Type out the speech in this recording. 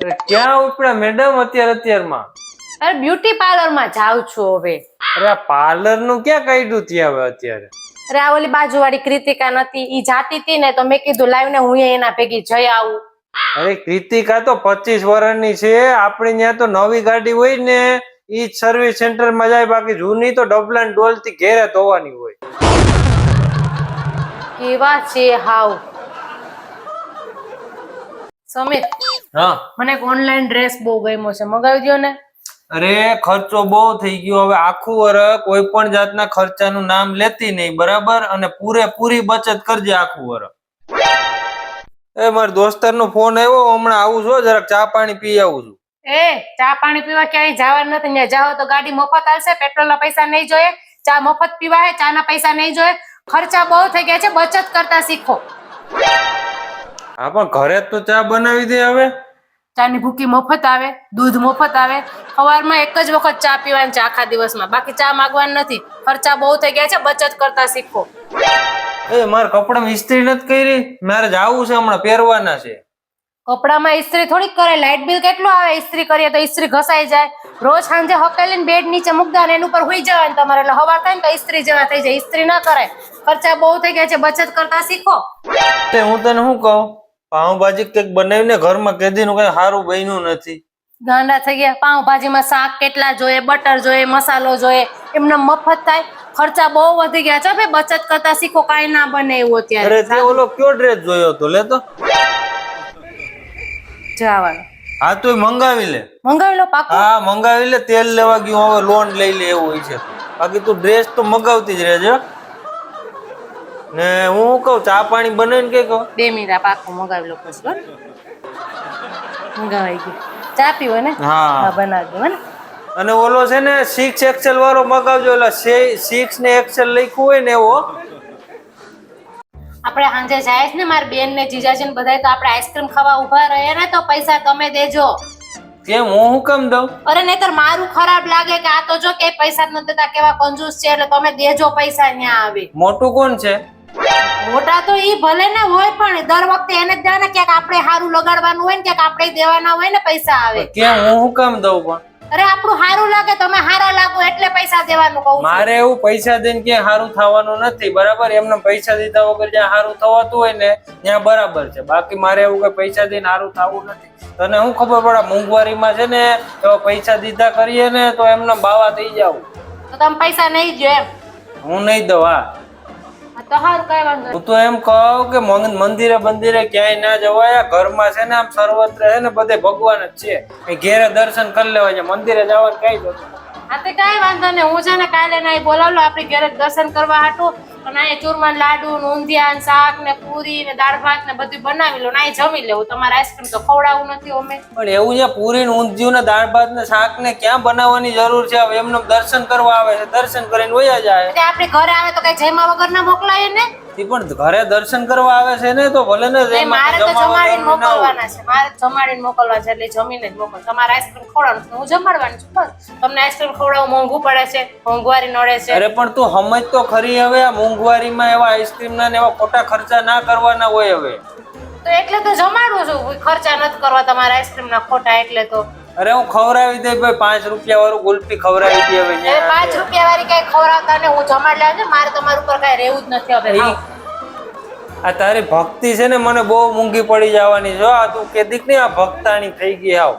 ક્યાં ઉપડ્યા મેડમ અત્યારે અત્યારમાં? અરે બ્યુટી પાર્લરમાં જાઉં છું હવે. અરે પાર્લરનું ક્યાં કાઢ્યું ત્યાં હવે અત્યારે? અરે આ ઓલી બાજુવાળી કૃતિકા નથી ઈ જાતી હતી ને તો મેં કીધું લાઈવ ને હું એના ભેગી જઈ આવું. અરે કૃતિકા તો પચીસ વર્ષની છે આપણે ત્યાં તો નવી ગાડી હોય ને ઈ સર્વિસ સેન્ટરમાં જાય બાકી જૂની તો ડબલન ડોલથી ઘેરે ધોવાની હોય. કેવા છે હાવ. સમીર હા. મને એક ઓનલાઈન ડ્રેસ બહુ ગમ્યો છે. મગાવજો ને. અરે ખર્ચો બહુ થઈ ગયો. હવે આખું વરસ કોઈ પણ જાતના ખર્ચાનું નામ લેતી નહીં બરાબર? અને પૂરેપૂરી બચત કરજે આખું વરસ એ મારા દોસ્તારનો ફોન આવ્યો હમણાં આવું છું જરાક ચા પાણી પી આવું છું. એ ચા પાણી પીવા ક્યાંય જવાનું નથી. ત્યાં જાઓ તો ગાડી મફત આવશે પેટ્રોલ ના પૈસા નહીં જોઈએ. ચા મફત પીવા હે ચા ના પૈસા નહીં જોઈએ. ખર્ચા બહુ થઈ ગયા છે બચત કરતા શીખો. હા પણ ઘરે તો ચા બનાવી દે હવે. ચાની ભૂકી મફત આવે દૂધ મફત આવે. સવારમાં એક જ વખત ચા પીવાની ચા આખા દિવસમાં. બાકી ચા માંગવાની નથી. ખર્ચા બહુ થઈ ગયા છે બચત કરતા શીખો. એ મારા કપડામાં ઇસ્ત્રી નથી કરી? મારે જવું છે હમણાં પહેરવાના છે. કપડામાં ઇસ્ત્રી થોડીક કરે. લાઇટ બિલ કેટલું આવે? ઇસ્ત્રી કરીએ તો ઇસ્ત્રી ઘસાઈ જાય. રોજ સાંજે હકેલીને બેડ નીચે મૂકતા અને એની ઉપર હોઈ જવાનું તમારે. એટલે હવાર થાય ને તો ઇસ્ત્રી જેવા થઈ જાય. ઇસ્ત્રી ના કરાય. ખર્ચા બહુ થઈ ગયા છે બચત કરતા શીખો. તે હું તને શું કહું? પાઉંભાજી કંઈક બનાવીને ઘરમાં કેદીનું કઈ સારું બન્યું નથી. ગાંડા થઈ ગયા. પાઉંભાજીમાં શાક કેટલા જોઈએ બટર જોઈએ મસાલો જોઈએ. એમને મફત થાય. ખર્ચા બહુ વધી ગયા છે ભાઈ. બચત કરતા શીખો કાંઈ ના બને એવું અરે અત્યારે તે ઓલો કયો ડ્રેસ જોયો તો લે તો. જવાનું. હા તો મંગાવી લે. મંગાવી લો પાકું. હા મંગાવી લે. તેલ લેવા ગયું હવે લોન લઈ લે એવું હોય છે. બાકી તું ડ્રેસ તો મંગાવતી જ રહેજે. ને હું કઉ કહું ચા પાણી બનાવીને કે કહું? બે મિનિટ પાકું મંગાવી લો પછી બરાબર મગાવાઈ ગયું. ચા પીવો ને? હા. બનાવજો બનાવી ને. અને ઓલો છે ને સિક્સ એક્સેલ વાળો મગાવજો એટલે સિક્સ ને એક્સેલ લખ્યું હોય ને એવો. આપણે સાંજે જાય છે ને મારી બેન ને જીજાજી ને બધાય તો આપણે આઈસ્ક્રીમ ખાવા ઊભા રહે ને તો પૈસા તમે દેજો. કેમ હું હું કેમ દઉં? અરે નહીતર મારું ખરાબ લાગે કે આ તો જો કે પૈસા ન નથી દેતા કેવા કંજૂસ છે એટલે તમે દેજો પૈસા ન્યા આવે. મોટું કોણ છે? મોટા તો એ ભલે ને હોય પણ દર વખતે એને જ દેવાના ક્યાંક આપણે સારું લગાડવાનું હોય ને ક્યાંક આપણે દેવાના હોય ને પૈસા આવે. ક્યાં હું શું કામ દઉં પણ? અરે આપણું સારું લાગે તમે હારા લાગો એટલે પૈસા દેવાનું કહું મારે એવું પૈસા દઈને ક્યાં સારું થવાનું નથી બરાબર? એમને પૈસા દીધા વગર જ્યાં સારું થવાતું હોય ને ત્યાં બરાબર છે. બાકી મારે એવું કે પૈસા દઈને સારું થવું નથી. તને હું ખબર પડે મોંઘવારીમાં છે ને તો પૈસા દીધા કરીએ ને તો એમને બાવા થઈ જાવ તો તમે પૈસા નહીં જો એમ. હું નહીં દઉં હા હા, તો વાંધો હું તો એમ કહું કે મંદિરે મંદિરે ક્યાંય ના જવાય. ઘરમાં છે ને આમ સર્વત્ર છે ને બધે ભગવાન જ છે. ઘેરે દર્શન કરી લેવા છે. મંદિરે જવાનું કઈ જતું હા તે કાંઈ વાંધો નહીં. હું છે ને કાલે ના બોલાવલો આપણે ઘરે દર્શન કરવા હાટું. અને અહીંયા ચૂરમાન લાડુ ને ઊંધિયા ને શાક ને પૂરી ને દાળ ભાત ને બધું બનાવી લો ને અહીં જમી લેવું. તમારે આઈસ્ક્રીમ તો ખવડાવવું નથી અમે. પણ એવું છે પૂરી ને ઊંધિયું ને દાળ ભાત ને શાક ને ક્યાં બનાવવાની જરૂર છે? હવે એમને દર્શન કરવા આવે છે દર્શન કરીને વયા જાય. આપણે ઘરે આવે તો કઈ જમા વગર ના મોકલાય ને ઈ પણ ઘરે દર્શન કરવા આવે છે ને તો ભલે ને મારે તો જમાડીને. મોકલવાના છે. મારે જમાડીને મોકલવા છે એટલે જમીને જ મોકલ. તમારે આઈસ્ક્રીમ ખવડાવવાનું હું જમાડવાની છું બસ. તમને આઈસ્ક્રીમ ખવડાવવું મોંઘું પડે છે મોંઘવારી નડે છે. અરે પણ તું સમજ તો ખરી હવે આ મોંઘવારીમાં એવા આઈસ્ક્રીમ ના ને એવા ખોટા ખર્ચા ના કરવાના હોય હવે. તો એટલે તો જમાડું છું ખર્ચા નથી કરવા તમારા આઈસ્ક્રીમ ના ખોટા એટલે તો. અરે હું ખવડાવી દે ભાઈ પાંચ રૂપિયા વાળું ગુલ્ફી ખવડાવી દે હવે પાંચ રૂપિયા વાળી કઈ ખવડાવતા ને હું જમાડ લાવ મારે તમારું ઉપર કઈ રહેવું જ નથી હવે આ તારી ભક્તિ છે ને મને બહુ મૂંગી પડી જવાની. જો આ તું કેદીક ને આ ભક્તાણી થઈ ગઈ આવ